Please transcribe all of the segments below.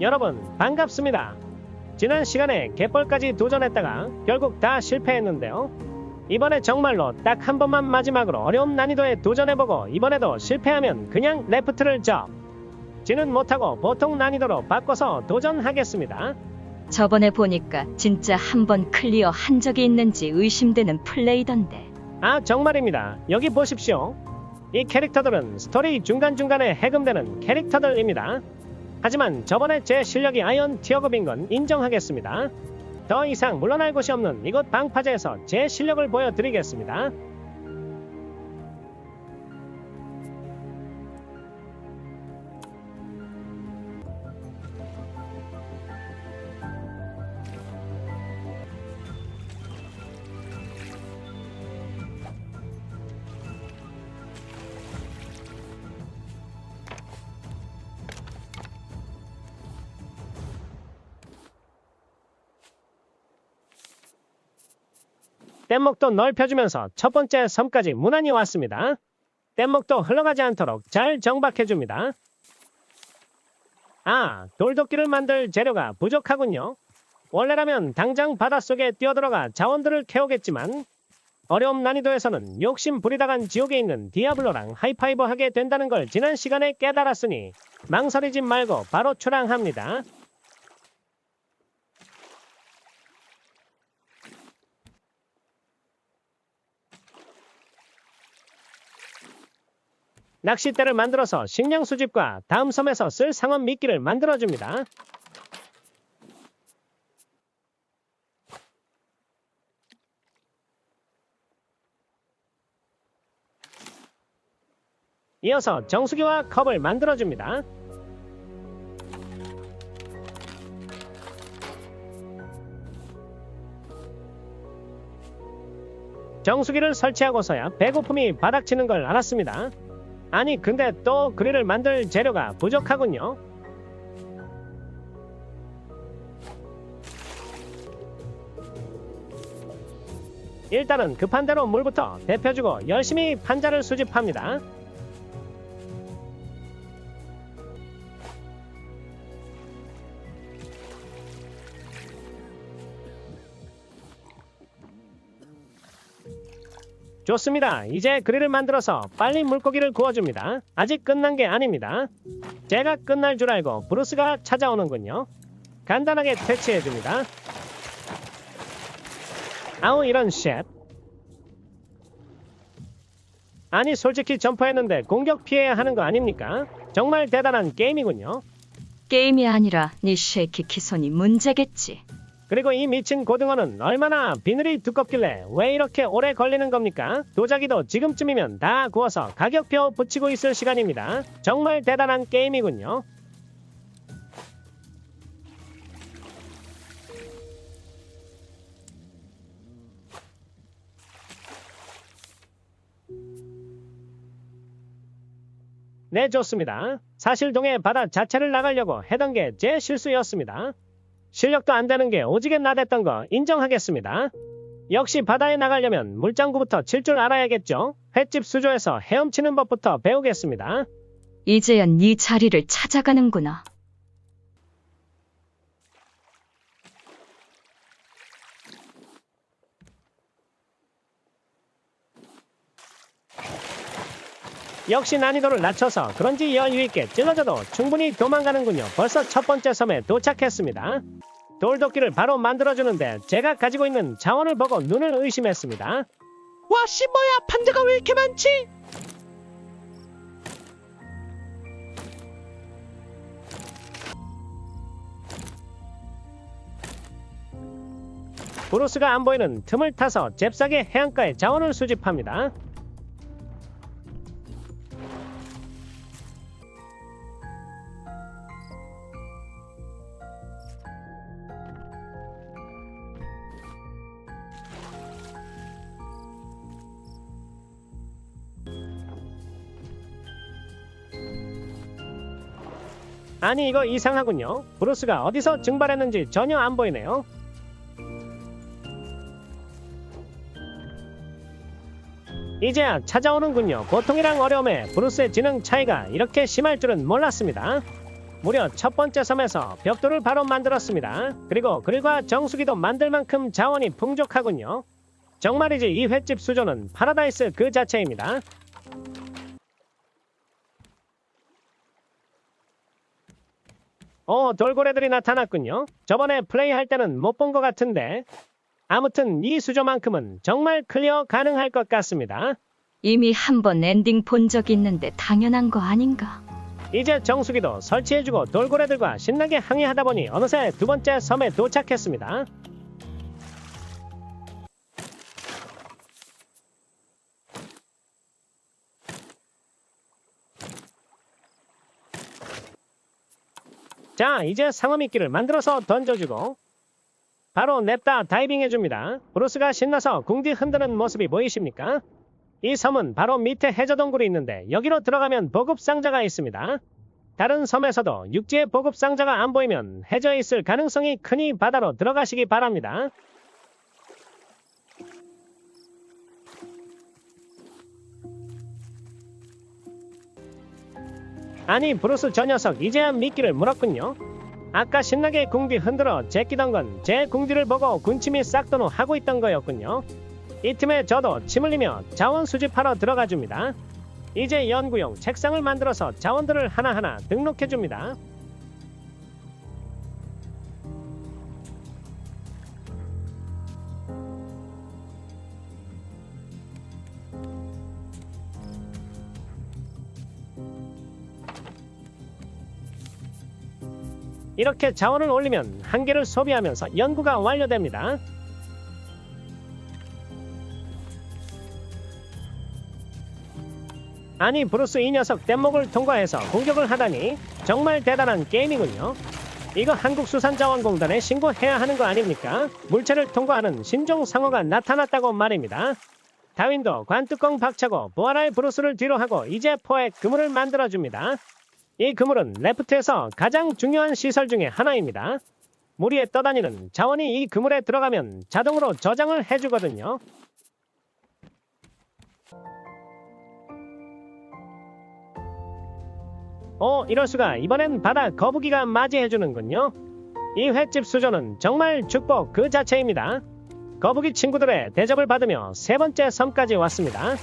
여러분 반갑습니다. 지난 시간에 갯벌까지 도전했다가 결국 다 실패했는데요. 이번에 정말로 딱 한 번만 마지막으로 어려운 난이도에 도전해보고 이번에도 실패하면 그냥 레프트를 접. 지는 못하고 보통 난이도로 바꿔서 도전하겠습니다. 저번에 보니까 진짜 한 번 클리어 한 적이 있는지 의심되는 플레이던데. 아 정말입니다. 여기 보십시오. 이 캐릭터들은 스토리 중간중간에 해금되는 캐릭터들입니다. 하지만 저번에 제 실력이 아이언 티어급인 건 인정하겠습니다. 더 이상 물러날 곳이 없는 이곳 방파제에서 제 실력을 보여드리겠습니다. 뗏목도 넓혀주면서 첫 번째 섬까지 무난히 왔습니다. 뗏목도 흘러가지 않도록 잘 정박해줍니다. 아, 돌도끼를 만들 재료가 부족하군요. 원래라면 당장 바닷속에 뛰어들어가 자원들을 캐오겠지만 어려움 난이도에서는 욕심 부리다간 지옥에 있는 디아블로랑 하이파이브 하게 된다는 걸 지난 시간에 깨달았으니 망설이지 말고 바로 출항합니다. 낚싯대를 만들어서 식량 수집과 다음 섬에서 쓸 상원 미끼를 만들어줍니다. 이어서 정수기와 컵을 만들어줍니다. 정수기를 설치하고서야 배고픔이 바닥치는 걸 알았습니다. 아니 근데 또 그릴을 만들 재료가 부족하군요. 일단은 급한 대로 물부터 데펴주고 열심히 판자를 수집합니다. 좋습니다. 이제 그릴을 만들어서 빨리 물고기를 구워줍니다. 아직 끝난 게 아닙니다. 제가 끝날 줄 알고 브루스가 찾아오는군요. 간단하게 퇴치해줍니다. 아우 이런 쉣. 아니 솔직히 점퍼했는데 공격 피해야 하는 거 아닙니까? 정말 대단한 게임이군요. 게임이 아니라 네 쉐이키 키손이 문제겠지. 그리고 이 미친 고등어는 얼마나 비늘이 두껍길래 왜 이렇게 오래 걸리는 겁니까? 도자기도 지금쯤이면 다 구워서 가격표 붙이고 있을 시간입니다. 정말 대단한 게임이군요. 네, 좋습니다. 사실 동해 바다 자체를 나가려고 했던 게 제 실수였습니다. 실력도 안 되는 게 오지게 나댔던 거 인정하겠습니다. 역시 바다에 나가려면 물장구부터 칠 줄 알아야겠죠. 횟집 수조에서 헤엄치는 법부터 배우겠습니다. 이제야 네 자리를 찾아가는구나. 역시 난이도를 낮춰서 그런지 여유 있게 찔러져도 충분히 도망가는군요. 벌써 첫 번째 섬에 도착했습니다. 돌도끼를 바로 만들어주는데 제가 가지고 있는 자원을 보고 눈을 의심했습니다. 와, 씨, 뭐야, 판자가 왜 이렇게 많지? 브루스가 안 보이는 틈을 타서 잽싸게 해안가에 자원을 수집합니다. 아니 이거 이상하군요. 브루스가 어디서 증발했는지 전혀 안 보이네요. 이제야 찾아오는군요. 고통이랑 어려움에 브루스의 지능 차이가 이렇게 심할 줄은 몰랐습니다. 무려 첫 번째 섬에서 벽돌을 바로 만들었습니다. 그리고 글과 정수기도 만들 만큼 자원이 풍족하군요. 정말이지 이 횟집 수조는 파라다이스 그 자체입니다. 어, 돌고래들이 나타났군요. 저번에 플레이할 때는 못 본 것 같은데. 아무튼 이 수조만큼은 정말 클리어 가능할 것 같습니다. 이미 한 번 엔딩 본 적 있는데 당연한 거 아닌가? 이제 정수기도 설치해주고 돌고래들과 신나게 항해하다 보니 어느새 두 번째 섬에 도착했습니다. 자, 이제 상어미끼를 만들어서 던져주고 바로 냅다 다이빙 해줍니다. 브루스가 신나서 궁디 흔드는 모습이 보이십니까? 이 섬은 바로 밑에 해저 동굴이 있는데 여기로 들어가면 보급 상자가 있습니다. 다른 섬에서도 육지에 보급 상자가 안 보이면 해저에 있을 가능성이 크니 바다로 들어가시기 바랍니다. 아니 브루스 저 녀석 이제야 미끼를 물었군요. 아까 신나게 궁디 흔들어 제끼던 건 제 궁디를 보고 군침이 싹 도노 하고 있던 거였군요. 이 틈에 저도 침 흘리며 자원 수집하러 들어가 줍니다. 이제 연구용 책상을 만들어서 자원들을 하나하나 등록해 줍니다. 이렇게 자원을 올리면 한 개를 소비하면서 연구가 완료됩니다. 아니 브루스 이 녀석 뗏목을 통과해서 공격을 하다니 정말 대단한 게임이군요. 이거 한국수산자원공단에 신고해야 하는 거 아닙니까? 물체를 통과하는 신종 상어가 나타났다고 말입니다. 다윈도 관뚜껑 박차고 부활할 브루스를 뒤로 하고 이제 포획 그물을 만들어줍니다. 이 그물은 레프트에서 가장 중요한 시설 중에 하나입니다. 물 위에 떠다니는 자원이 이 그물에 들어가면 자동으로 저장을 해주거든요. 어, 이럴 수가 이번엔 바다 거북이가 맞이해주는군요. 이 횟집 수조는 정말 축복 그 자체입니다. 거북이 친구들의 대접을 받으며 세 번째 섬까지 왔습니다.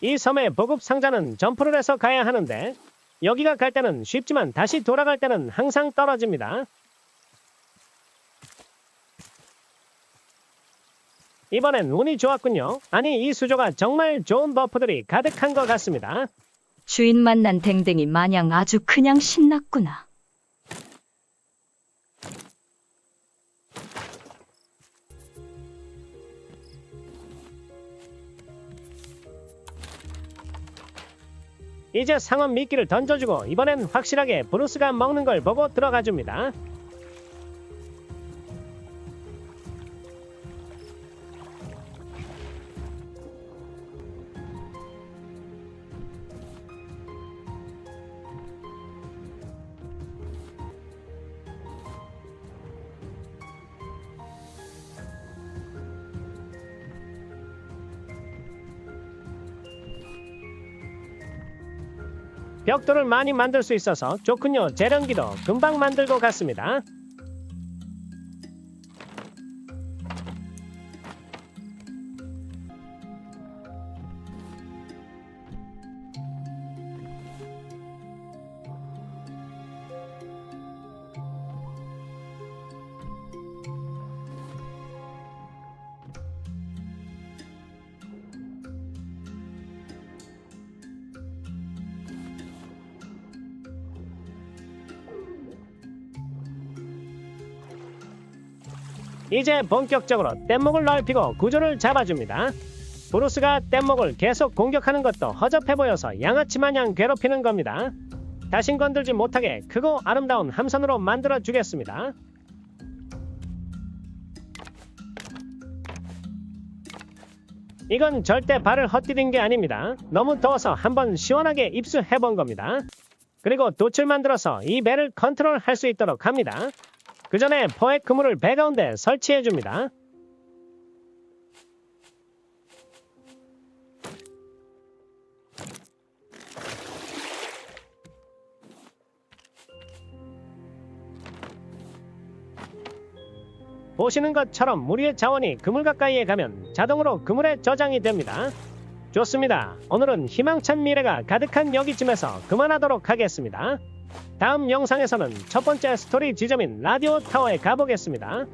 이 섬의 보급 상자는 점프를 해서 가야 하는데 여기가 갈 때는 쉽지만 다시 돌아갈 때는 항상 떨어집니다. 이번엔 운이 좋았군요. 아니 이 수조가 정말 좋은 버프들이 가득한 것 같습니다. 주인 만난 댕댕이 마냥 아주 그냥 신났구나. 이제 상어 미끼를 던져주고 이번엔 확실하게 브루스가 먹는 걸 보고 들어가 줍니다. 벽돌을 많이 만들 수 있어서 좋군요. 재련기도 금방 만들고 갔습니다. 이제 본격적으로 뗏목을 넓히고 구조를 잡아줍니다. 브루스가 뗏목을 계속 공격하는 것도 허접해 보여서 양아치 마냥 괴롭히는 겁니다. 다신 건들지 못하게 크고 아름다운 함선으로 만들어 주겠습니다. 이건 절대 발을 헛디딘 게 아닙니다. 너무 더워서 한번 시원하게 입수해 본 겁니다. 그리고 돛을 만들어서 이 배를 컨트롤 할 수 있도록 합니다. 그 전에 포획 그물을 배 가운데 설치해줍니다. 보시는 것처럼 무리의 자원이 그물 가까이에 가면 자동으로 그물에 저장이 됩니다. 좋습니다. 오늘은 희망찬 미래가 가득한 여기쯤에서 그만하도록 하겠습니다. 다음 영상에서는 첫 번째 스토리 지점인 라디오 타워에 가보겠습니다.